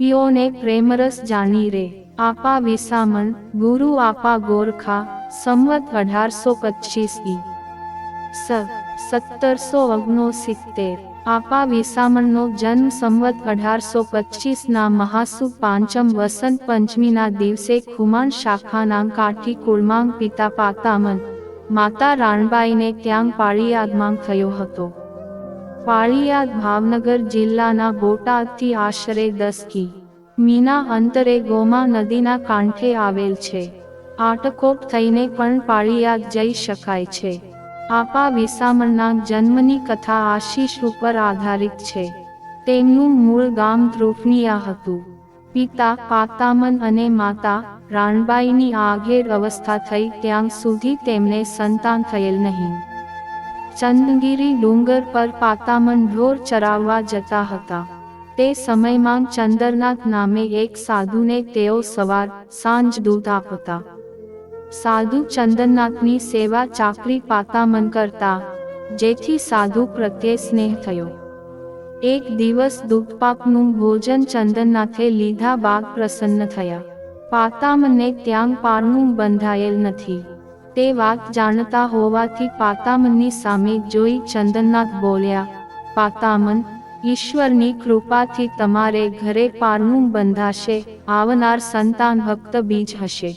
પીઓને પ્રેમરસ જાણી રે, આપા વિસામણ ગુરુ આપા ગોરખા, સંવત અઢારસો પચીસ ઈ સ, સત્તરસો ઓગણસિત્તેર આપા વિસામણનો જન્મ સંવત અઢારસો પચીસના મહાસુ પાંચમ વસંત પંચમીના દિવસે ખુમાન શાખાના કાઠી કુળમાંગ પિતા પાતામન, માતા રાણબાઈને ત્યાં પાળિયાદમાં થયો હતો. પાળિયાદ ભાવનગર જિલ્લાના બોટાદથી આશરે દસ કી. મીના અંતરે ગોમા નદીના કાંઠે આવેલ છે. આટકોટ થઈને પણ પાળિયાદ જઈ શકાય છે. આપા વિસામણના જન્મની કથા આશીષ ઉપર આધારિત છે. તેમનું મૂળ ગામ ધ્રુફનિયા હતું. પિતા પાતામન અને માતા રાણબાઈની આઘેર અવસ્થા થઈ ત્યાં સુધી તેમને સંતાન થયેલ નહીં. ચંદગીરી ડુંગર પર પાતામન ઢોર ચરાવવા જતા હતા. તે સમયમાં ચંદરનાથ નામે એક સાધુને તેઓ સવાર, સાંજ દૂધ આપતા. સાધુ ચંદનનાથની સેવા ચાકરી પાતામન કરતા, જેથી સાધુ પ્રત્યે સ્નેહ થયો. એક દિવસ દૂધપાકનું ભોજન ચંદનનાથે લીધા બાદ પ્રસન્ન થયા. પાતામને ત્યાં પારનું બંધાયેલ નથી. તે વાત જાણતા હોવાથી પાતામનની સામે જોઈ ચંદનનાથ બોલ્યા, પાતામન, ઈશ્વરની કૃપાથી તમારે ઘરે પારણું બંધાશે, આવનાર સંતાન ભક્ત બીજ હશે.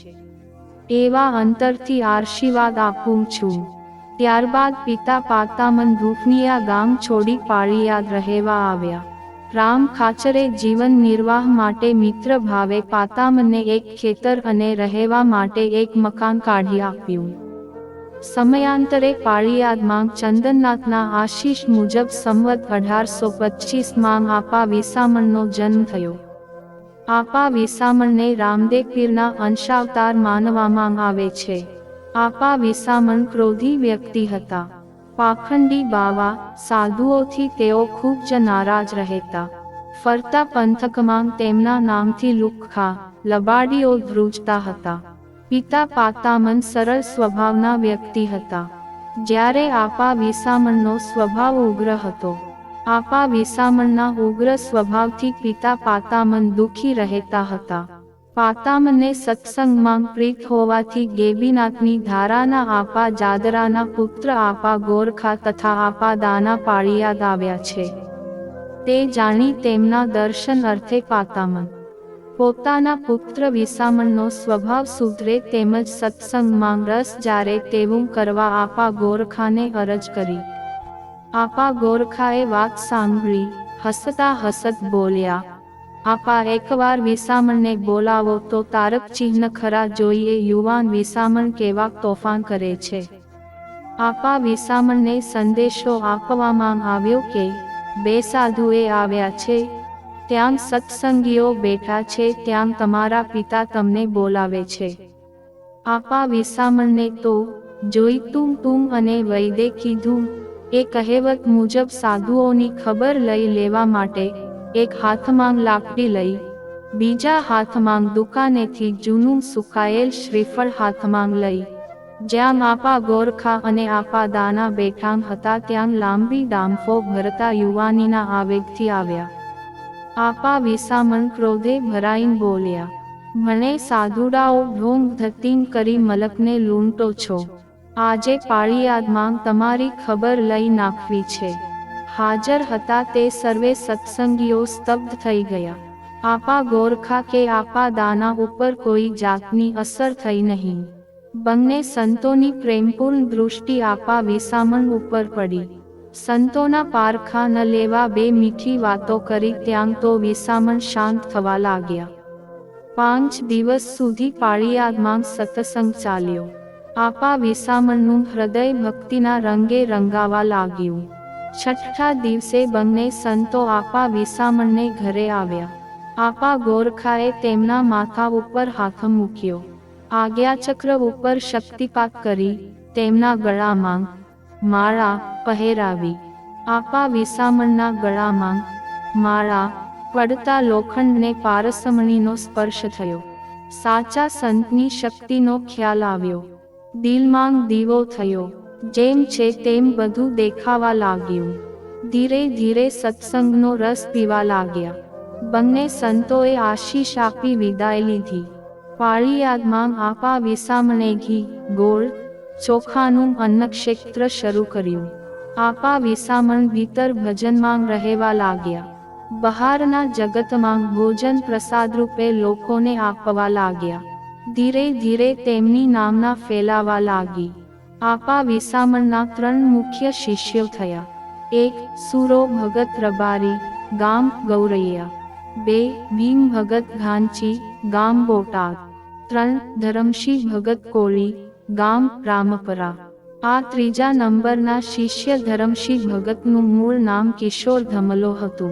એવા અંતરથી આશીર્વાદ આપું છું. ત્યારબાદ પિતા પાતામન રૂપનિયા ગામ છોડી પાળિયાદ રહેવા આવ્યા. રામ ખાચરે જીવન નિર્વાહ માટે મિત્ર ભાવે પાતામને એક ખેતર અને રહેવા માટે એક મકાન કાઢી આપ્યું. સમયાંતરે પાળિયાદમાં ચંદનનાથના આશીષ મુજબ સંવત અઢારસો પચીસમાં આપા વિસામણનો જન્મ થયો. આપા વિસામણને રામદેવ પીરના અંશાવતાર માનવામાં આવે છે. આપા વિસામણ ક્રોધી વ્યક્તિ હતા. પાખંડી બાવા, સાધુઓથી તેઓ ખૂબ જ નારાજ રહેતા. ફરતા પંથકમાં તેમના નામથી લુખ્ખા, લબાડીઓ ધ્રુજતા હતા. પિતા પાતામન સરળ સ્વભાવના વ્યક્તિ હતા. જ્યારે આપા વિસામણનો સ્વભાવ ઉગ્ર હતો. આપા વિસામણના ઉગ્ર સ્વભાવથી પિતા પાતામન દુઃખી રહેતા હતા. પાતામને સત્સંગમાં પ્રીત હોવાથી ગેબીનાથની ધારાના આપા જાદરાના પુત્ર આપા ગોરખા તથા આપા દાના પાળિયાદ આવ્યા છે. તે જાણી તેમના દર્શન અર્થે પાતામન. પોતાના પુત્ર વિસામણનો સ્વભાવ સુધરે તેમજ સત્સંગમાં રસ જારે તેવું કરવા આપા ગોરખાને અરજ કરી. આપા ગોરખાએ વાત સાંભળી, હસતા હસત બોલ્યા આપા એકવાર વિસામણને બોલાવો તો તારક ચિહ્ન ખરા જોઈએ. યુવાન વિસામણ કેવા તોફાન કરે છે? આપા વિસામણને સંદેશો આપવામાં આવ્યો કે, બે સાધુએ આવ્યા છે. ત્યાં સત્સંગીઓ બેઠા છે. ત્યાં તમારા પિતા તમને બોલાવે છે. આપા વિસામણને તો, જોઈ તું તું અને વૈદે કીધું, એ કહેવત મુજબ સાધુઓની ખબર લઈ લેવા માટે એક હાથમાં લાકડી લઈ, બીજા હાથમાં દુકાનેથી જૂનું સુકાયેલ શ્રીફળ હાથમાં લઈ. જ્યાં આપા ગોરખા અને આપા દાના બેઠાં હતા ત્યાં લાંબી ડામફો ભરતા યુવાનીના આવેગથી આવ્યા. આપા વિસામણ ક્રોધે ભરાઈને બોલ્યા મને સાધુડાઓ ઢોંગ ધતીન કરી મલકને લૂંટો છો. આજે પાળિયાદમાં તમારી ખબર લઈ નાખવી છે. હાજર હતા તે સર્વે સત્સંગીઓ સ્તબ્ધ થઈ ગયા. આપા ગોરખા કે આપા દાના ઉપર કોઈ જાતની અસર થઈ નહીં. બંને સંતોની પ્રેમપૂર્ણ દૃષ્ટિ આપા વિસામણ ઉપર પડી. સંતોના પારખા ન લેવા બે મીઠી વાતો કરી ત્યાં તો વિસામણ શાંત થવા લાગ્યા. પાંચ દિવસ સુધી પાળિયાદમાં સત્સંગ ચાલ્યો. આપા વિસામણનું હૃદય ભક્તિના રંગે રંગાવા લાગ્યું. છઠ્ઠા દિવસે બંને સંતો આપા વિસામણને ઘરે આવ્યા. આપા ગોરખાએ તેમના માથા ઉપર હાથ મૂક્યો. આજ્ઞાચક્ર ઉપર શક્તિપાત કરી તેમના ગળામાં માળા પહેરાવી. આપા વિસામણના ગળામાં માળા પડતા લોખંડને પારસમણીનો સ્પર્શ થયો. સાચા સંતની શક્તિનો ખ્યાલ આવ્યો. દિલમાં દીવો થયો. જેમ છે તેમ બધું દેખાવા લાગ્યું. ધીરે ધીરે સત્સંગનો રસ પીવા લાગ્યા. બંને સંતોએ આશીષ આપી વિદાય લીધી. પાળીયાદમાં આપા વિસામણે ઘી, ગોળ, ચોખાનું અન્નક્ષેત્ર શરૂ કર્યું. આપા વિસામણ ભીતર ભજનમાં રહેવા લાગ્યા. બહારના જગતમાં ભોજન પ્રસાદ રૂપે લોકોને આપવા લાગ્યા. ધીરે ધીરે તેમની નામના ફેલાવા લાગી. આપા વિસામણના ત્રણ મુખ્ય શિષ્યો થયા. એક, સુરો ભગત રબારી, ગામ ગૌરૈયા. બે, ભીમ ભગત ઘાંચી ગામ બોટાદ. ત્રણ, ધરમશી ભગત કોળી, ગામ રામપરા. આ ત્રીજા નંબરના શિષ્ય ધરમશી ભગતનું મૂળ નામ કિશોર ધમલો હતું.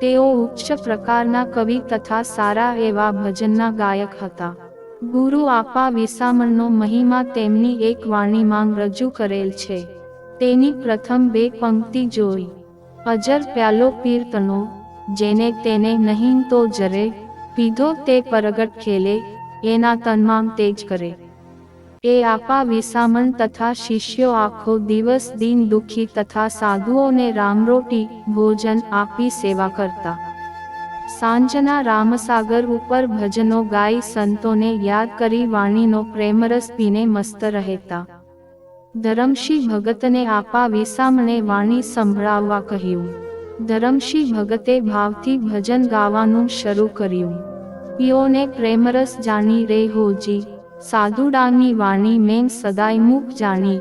તેઓ ઉચ્ચ પ્રકારના કવિ તથા સારા એવા ભજનના ગાયક હતા. ગુરુ આપા વિસામણનો મહિમા તેમની એક વાણીમાં રજૂ કરેલ છે. તેની પ્રથમ બે પંક્તિ જોઈ. અજર પ્યાલો પીર્તનો, જેને તેને નહીં તો જરે, પીધો તે પરગટ ખેલે, એના તનમાં તેજ કરે. એ આપા વિસામણ તથા શિષ્યો આખો દિવસ દિન દુખી તથા સાધુઓને રામરોટી ભોજન આપી સેવા કરતા. સાંજના રામસાગર ઉપર ભજનો ગાઈ સંતોને યાદ કરી વાણીનો પ્રેમરસ પીને મસ્ત રહેતા. ધરમશી ભગતને આપા વિસામણે વાણી સંભળાવવા કહ્યું. ધરમશી ભગતે ભાવથી ભજન ગાવાનું શરૂ કર્યું. પીઓને પ્રેમરસ જાણી રે હોજી સાધુડાની વાણી મેં સદાય મુખ જાણી.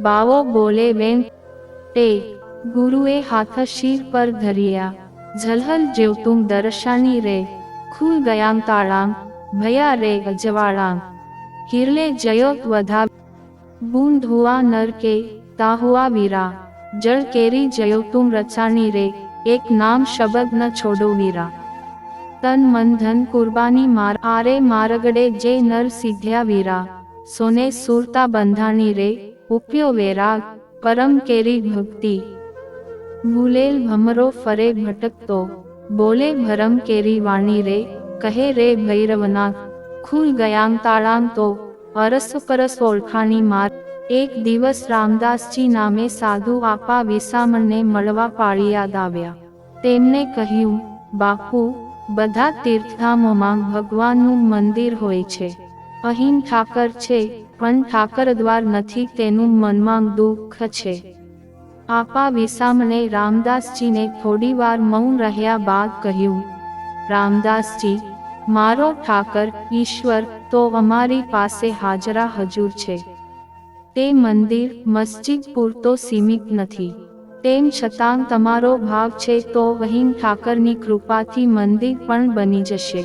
બાવો બોલે વેન તે ગુરુએ હાથ શીર પર ધર્યા. ઝલહલ જેવતું દર્શાની રે, ખુલ ગયામ તાળામ, ભયા રે અજવાળામ હિરલે જયો વધા, બૂંદ હુઆ નર કે, તા હુઆ વીરા. જળ કેરી જયોતુમ રચાની રે, એક નામ શબદ ન છોડો વીરા. તન મન ધન કુરબાની માર, આરે મારગડે જે નર સિદ્ધ્યા વીરા. સોને સુરતા બંધાણી રે, ઉપ્યો વેરાગ, પરમ કેરી ભક્તિ. ભૂલેલ ભમરો ફરે ભટકતો. બોલે ભરમ કેરી વાણી રે, કહે રે ભૈરવનાથ. ખુલ ગયાંગ તાળાંગ તો, અરસ પરસ ઓળખાણી માર. એક દિવસ રામદાસજી નામે સાધુ આપા વિસામણને મળવા પાળિયાદ આવ્યા તેમને કહ્યું, બાપુ, બધા તીર્થધામોમાં ભગવાનનું મંદિર હોય છે. અહીં ઠાકર છે, પણ ઠાકર દ્વાર નથી, તેનું મનમાં દુઃખ છે. આપા વિસામણે રામદાસજીને થોડીવાર મૌન રહ્યા બાદ કહ્યું, રામદાસજી, મારો ઠાકર ઈશ્વર તો અમારી પાસે હાજરા હજુર છે. તે મંદિર મસ્જિદ પૂરતો સીમિત નથી. તેમ છતાં તમારો ભાવ છે તો વહીમ ઠાકરની કૃપાથી મંદિર પણ બની જશે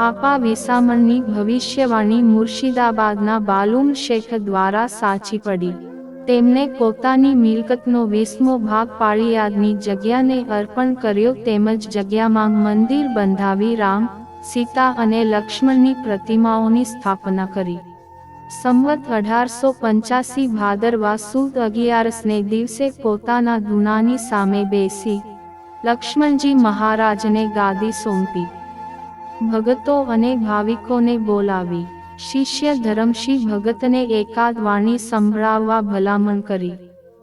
આપા વિસામણની ભવિષ્યવાણી મુર્શિદાબાદના બાલુમ શેખ દ્વારા સાચી પડી. તેમને પોતાની મિલકતનો વીસમો ભાગ પાળિયાદની જગ્યાને અર્પણ કર્યો તેમજ જગ્યામાં મંદિર બંધાવી રામ, સીતા અને લક્ષ્મણની પ્રતિમાઓની સ્થાપના કરી. સંવત અઢારસો પંચ્યાસી ભાદરવા સુદ અગિયારસને દિવસે પોતાના ગુનાની સામે બેસી, લક્ષ્મણજી મહારાજને ગાદી સોંપી. ભગતો અને ભાવિકોને બોલાવી. શિષ્ય ધરમસિંહ ભગતને એકાદ વાણી સંભળાવવા ભલામણ કરી.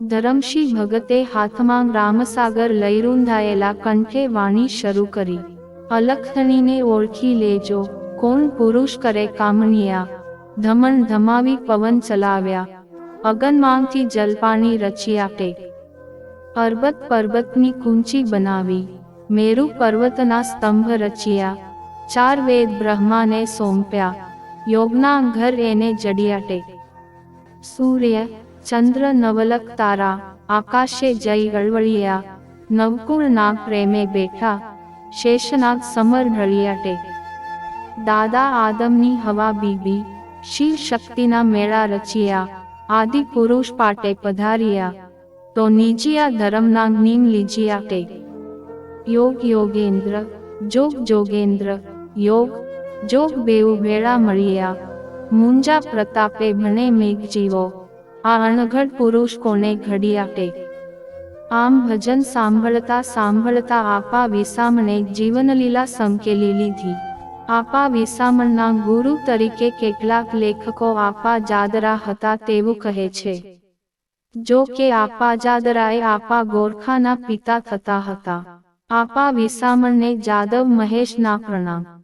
ધરમસિંહ ભગતે હાથમાં રામસાગર લઈ રૂંધાયેલા કંઠે વાણી શરૂ કરી. અલખણીને ઓળખી લેજો, કોણ પુરુષ કરે કામનિયા ધમણ ધમાવી પવન ચલાવ્યા. અગનમાંથી જલપાણી રચી આપે. પર્વત પર્વતની કુંચી બનાવી. મેરુ પર્વતના સ્તંભ રચ્યા. ચાર વેદ બ્રહ્માને સોંપ્યા. યોગના ઘર એને જડિયા ટેક સૂર્ય, ચંદ્ર, નવલક, તારા, આકાશે જય ગળવળિયા નવકુળના પ્રેમે બેઠા, શેષનાગ સમર ઢળિયા ટેક દાદા આદમની હવા બીબી, શિવ શક્તિના મેળા રચિયા, આદિ પુરુષ પાટે પધારિયા, તો નીચિયા ધર્મના નીમ લીજિયા ટેક યોગ યોગેન્દ્ર, જોગ જોગેન્દ્ર, યોગ જોગ બેઉ ભેળા મળ્યા. મુંજા પ્રતાપે ભણે મેઘ જીવો. આ અણઘડ પુરુષ કોને ઘડી આપે? આમ ભજન સાંભળતા સાંભળતા આપા વિસામણે જીવનલીલા સંકેલી લીધી. આપા વિસામણના ગુરુ તરીકે કેટલાક લેખકો આપા જાદરા હતા તેવું કહે છે. જો કે આપા જાદરાએ આપા ગોરખાના પિતા થતા હતા. આપા વિસામણને જાદવ મહેશના પ્રણામ.